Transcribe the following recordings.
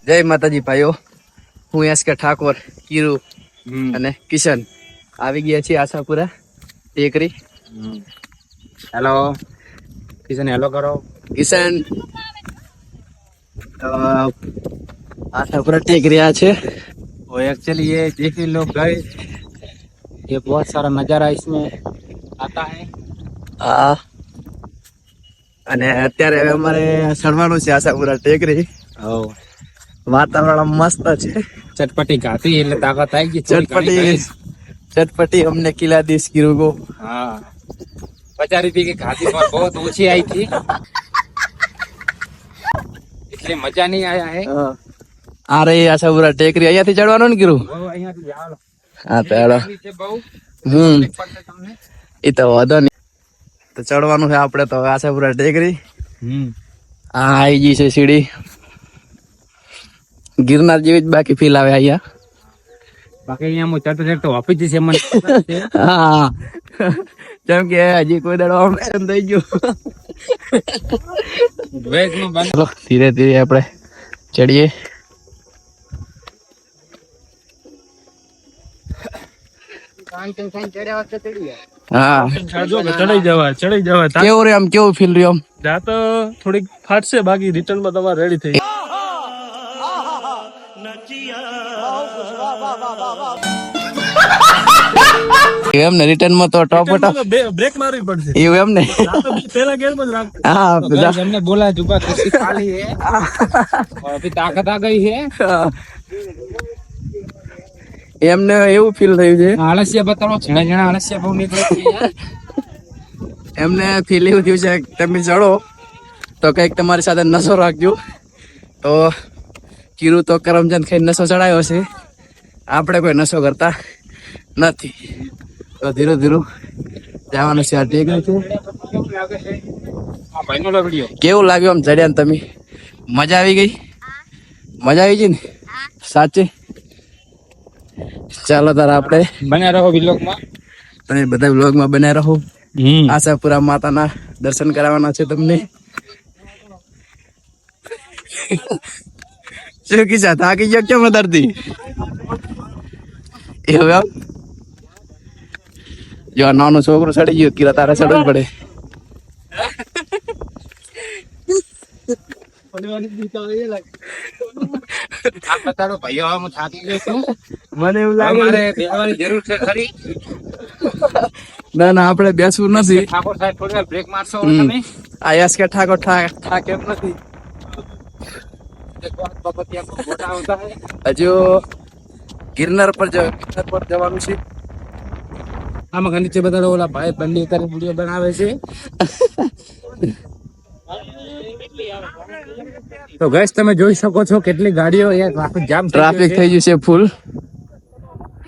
જય માતાજી ભાઈઓ હું એસ કે ઠાકોર કીરુ અને કિશન આવી ગયા છીએ આશાપુરા ટેકરી હેલો કિશન હેલો કરો किशन अ, आशापुरा टेक रहा છે वो एक्चुअली ये देखिए लोग गए ये बहुत सारा नज़ारा इसमें आता है આ અને અત્યારે હવે અમારે ચડવાનું છે આશાપુરા ટેકરી ઓ વાતાવરણ મસ્ત છે. ચટપટી ખાતી એટલે તાકાત આવી ગઈ ચટપટી ચટપટી અમને કિલા દેશ કી ગો. હા. પચાસ રૂપિયા કે ખાતી પણ બહુ ઓછી આવી હતી. એટલે મજા નહીં આયા હે. આ રે આ સૌરા ટેકરી. અહીંયાથી ચડવાનું ને કીરું અહીંયાથી જાવ હા તેડો હમ. એ તો વાંધો નહીં. તો ચડવાનું છે આપણે તો આશાપુરા ટેકરી. હમ. આ આવી ગઈ છે સીડી. ગિરનાર જેવી જ બાકી ફીલ આવે અહીંયા. બાકી અહીંયા હું ચડતો ચડતો વાપી છે મને હા. જેમ કે હજી કોઈ દાડો ઓપરેશન થઈ ગયું. ચલો ધીરે ધીરે આપણે ચડીએ. હા. ચડાઈ જવા ચડાઈ જવા. તા- કેવું રે આમ કેવું ફીલ રહ્યું જા તો થોડીક ફાટશે બાકી રિટર્નમાં તમારે રેડી થઈ. આમ એમને એવું ફીલ થયું છે. આળસિયા બતાવો જણા જણા આળસિયા બહુ નીકળે એમને ફીલ એવું થયું છે તમે ચડો તો કંઈક તમારી સાથે નશો રાખજો. તો કીરું તો કરમચંદ ખાઈ નશો ચડાયો છે. આપણે કોઈ નશો કરતા નથી. તો ધીરે ધીરે જવાનું છે આ ટેકનું છે. કેવું લાગ્યું આમ ચડ્યા ને તમે? મજા આવી ગઈ? મજા આવી ગઈ ને? સાચે? ચાલો તાર આપણે બન્યા રહો વ્લોગમાં તમે બધા વ્લોગમાં બન્યા રહો. આશાપુરા માતાના દર્શન કરાવવાના છે તમને. શું કિસ્સા થાકી ગયો કેમ દર્દી એવું એમ? જો નાનો છોકરો ચડી ગયો કિરા તારે સડવું પડે. ના ના આપણે બેસવું નથી. ઠાકોર સાહેબ થોડી બ્રેક મારશો. આ યસ કે ઠાકોર ઠાક ઠાક એમ નથી. હજુ ગિરનાર પર ગિરનાર પર જવાનું છે. આમાં નીચે બતાડો ઓલા ભાઈ બંડી કરી વીડિયો બનાવે છે. તો ગેસ તમે જોઈ શકો છો કેટલી ગાડીઓ જામ ટ્રાફિક. થઈ ગયું છે. ફૂલ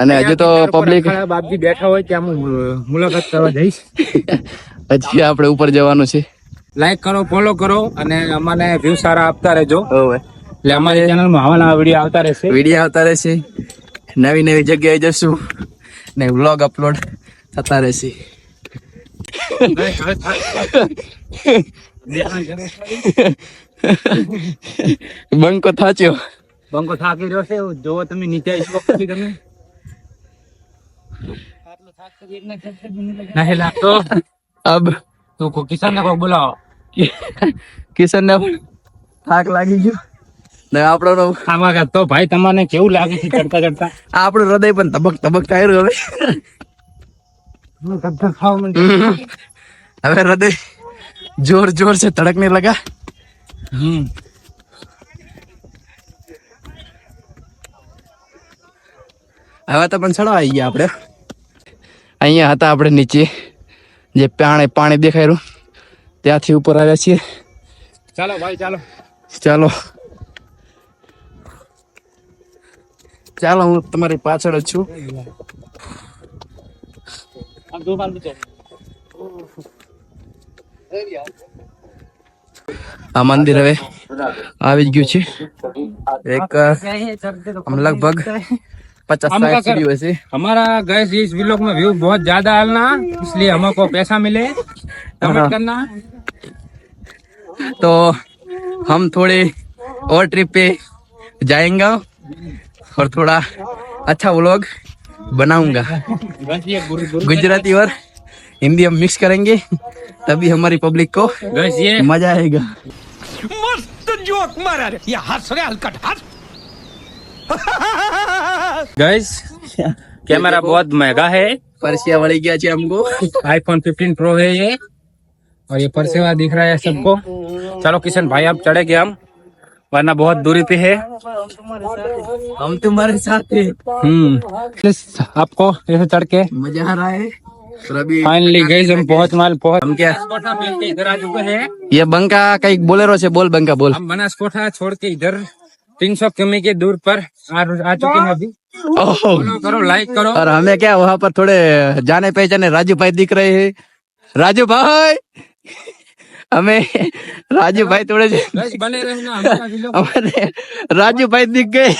અને હજુ તો પબ્લિક બાપજી બેઠા હોય ત્યાં હું મુલાકાત કરવા જઈશ. હજી આપણે ઉપર જવાનું છે. લાઈક કરો ફોલો કરો અને અમને વ્યૂ સારા આપતા રહેજો. હવે. એટલે અમારી ચેનલમાં આવા નવા વીડિયો આવતા રહેશે. વીડિયો આવતા રહેશે. નવી નવી જગ્યાએ જશું. ને વ્લોગ અપલોડ થતા રહેશે. બંકો થાચ્યો. બંકો થાકી રહ્યો છે જોવો તમે નીચે આવી શકો તમે. નહીં લાગતો અબ. તું કો કિસાન ને કોક બોલાવો. કિશન ને થાક લાગી ગયો. ને આપણો આમાં તો ભાઈ તમને કેવું લાગે છે ચડતા ચડતા? આપણું હૃદય પણ તબક ધબક થાય રહ્યું હવે. હવે હૃદય જોર જોર से ધડકને લગા. હમ. હવે તો પણ ચડવા આવી ગયા આપણે. અહીંયા હતા આપણે નીચે. જે પાણી પાણી દેખાયું ત્યાંથી ઉપર આવ્યા છીએ. ચાલો ભાઈ ચાલો. ચાલો. ચાલો હું તમારી પાછળ જ છું આ મંદિર હવે આવી જ ગયું છે એક આમ લગભગ पचास हम क्या साठ कर- सीढ़ी वैसे हमारा गैस इस व्लॉग में व्यू बहुत ज्यादा आना इसलिए हमको पैसा मिले कमेंट हाँ। करना तो हम थोड़े और ट्रिप पे जाएंगा और थोड़ा अच्छा व्लॉग बनाऊँगा। गुजराती और हिंदी हम मिक्स करेंगे तभी हमारी पब्लिक को मज़ा आएगा। मस्त जोक ये हंस गाइस कैमरा बहुत महँगा है। परसिया वाली क्या चाहिए हमको? आईफोन 15 प्रो है ये। और ये परसेवा दिख रहा है सबको चलो किशन भाई अब चढ़ेगे हम। वरना बहुत दूरी पे है। हम तुम्हारे साथ हैं। हम्म। आपको ऐसे चढ़ के मज़ा आ रहा है। फाइनली गई हम पहुँच माल पहुँच हम क्या इधर आ चुके हैं। ये बंका कई बोलेरो से बोल बंका बोल। हम बनासकोठा छोड़ के इधर 300 किमी के दूर पर आ, आ चुके हैं अभी। ओह। करो लाइक करो। और हमें क्या वहाँ पर थोड़े जाने पहचाने राजू भाई दिख रहे हैं। राजू भाई! हमें राजू भाई थोड़े से बस बने रहना हमारा वीडियो हमारे राजू भाई दिख गए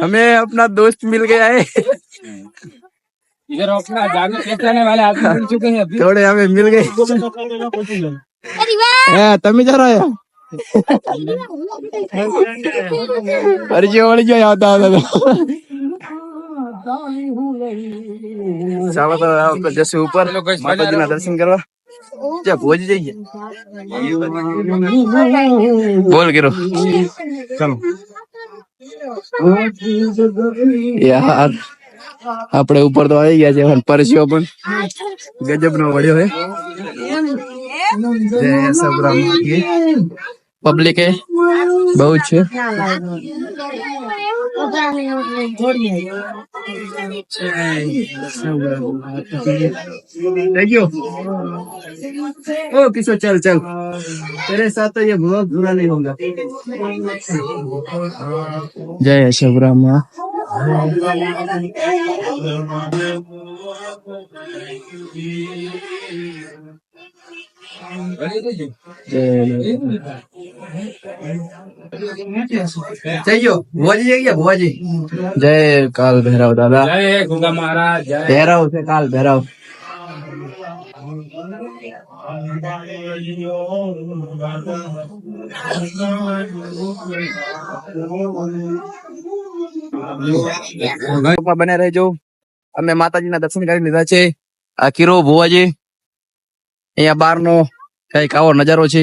हमें अपना दोस्त मिल गया है इधर अपना जाने पहचाने वाले आदमी मिल चुके हैं अभी थोड़े हमें मिल गए हाँ, तमी जा रहा है અરજી વળી જાય આવતા આવતા ચાલો તો આપણે જશું ઉપર માતાજીના દર્શન કરવા જા ભોજ જઈએ બોલ કરો ચાલો. યાર આપણે ઉપર તો આવી ગયા છે પણ પરસ્યો પણ ગજબ નો વળ્યો હે. જય સબરામ પબ્લિક હે બહુ જ છે થઈ ગયો ओ किशोर चल चल तेरे साथ तो ये बहुत बुरा नहीं होगा जय शिवराम જય ભુવાજી જઈ ગયા ભુવાજી જય કાલ ભૈરવ દાદા जय गंगा महाराज जय ભૈરવ છે કાલ ભૈરવ માં બને રહેજો અમે માતાજીના દર્શન કરી લીધા છે આ કિરો ભુવાજી અહીંયા બહારનો કઈક આવો નજારો છે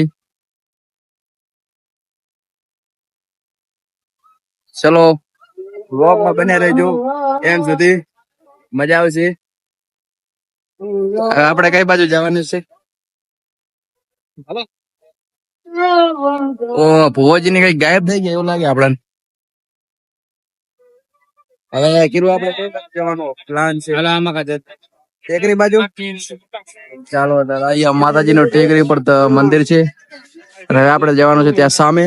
ચલો વ્લોગમાં બને રહેજો. એમ સુધી મજા આવશે આપણે કઈ બાજુ જવાનું છે? ઓ ની કઈ ગાયબ થઈ ગયા એવું લાગે આપણને. હવે કીરું આપણે કઈ પ્લાન છે. આમાં કાજે. ટેકરી બાજુ? ચાલો દાદા અહીંયા માતાજી નું ટેકરી પર મંદિર છે. હવે આપણે જવાનું છે ત્યાં સામે.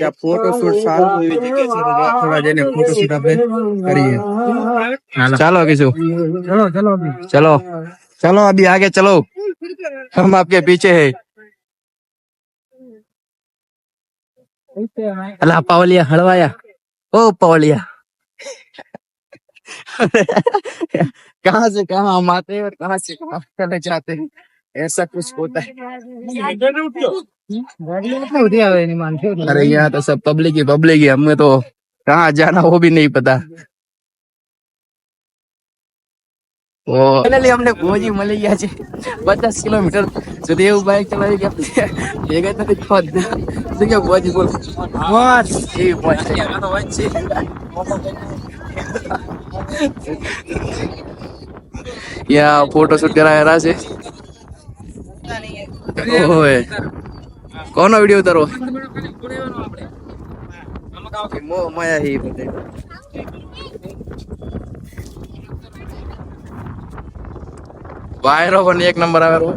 ત્યાં ફોટો શૂટ સારું એવી જગ્યા છે તો ત્યાં થોડા જઈને ફોટો શૂટ આપણે કરીએ ચાલો કીશું चलो चलो अभी चलो चलो अभी आगे चलो हम आपके पीछे है अल्लाह पावलिया हलवाया ओ पावलिया कहाँ से कहाँ हम आते हैं और कहाँ से कहाँ चले जाते हैं ऐसा कुछ होता है अरे यहाँ तो सब पब्लिक ही पब्लिक ही हमें तो कहाँ जाना वो भी नहीं पता ઓ ફાઇનલી અમને પહોંચી મળી ગયા છે પચાસ કિલોમીટર સુધી એવું બાઇક ચલાવી ગયા ભેગા નથી ખોદ શું કે પહોંચી બોલ મોજ એવી મોજ છે એમાં તો વાત છે યા ફોટો શૂટ કરાયેલા છે ઓય. કોનો વિડિયો ઉતારો મો માયા વાયરો પણ એક નંબર આવેલો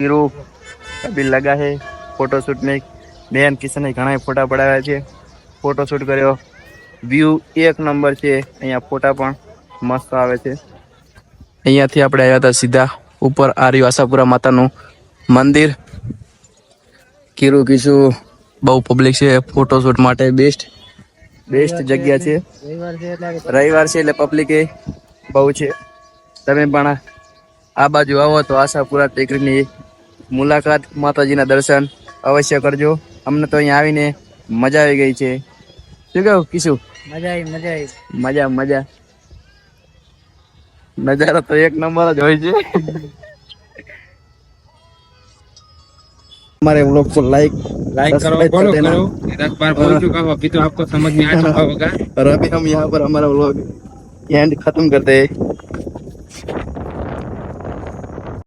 હીરો અભી લગા હે ફોટોશૂટ ને. બેન કિશન ઘણા ફોટા પડાવ્યા છે. ફોટોશૂટ કર્યો. વ્યૂ એક નંબર છે. અહીંયા ફોટા પણ મસ્ત આવે છે. અહીંયાથી આપણે આવ્યા હતા સીધા ઉપર આર્યુ આશાપુરા માતાનું મંદિર. કીરું કીશું બહુ પબ્લિક છે ફોટોશૂટ માટે બેસ્ટ બેસ્ટ જગ્યા છે. રવિવાર છે એટલે પબ્લિક એ બહુ છે. તમે પણ આ બાજુ આવો તો આશાપુરા ટેકરીની મુલાકાત માતાજીના દર્શન અવશ્ય કરજો. અમને તો અહીંયા આવીને મજા આવી ગઈ છે. શું કહું કીશું? મજા આવી મજા આવી. મજા મજા. નજારો તો એક નંબર જ હોય છે हमारे व्लॉग को लाइक लाइक करो Subscribe फॉलो कर देना। करो दस बार बोल चुका हूँ अभी तो आपको समझ में आ चुका होगा और अभी हम यहाँ पर हमारा व्लॉग एंड खत्म करते हैं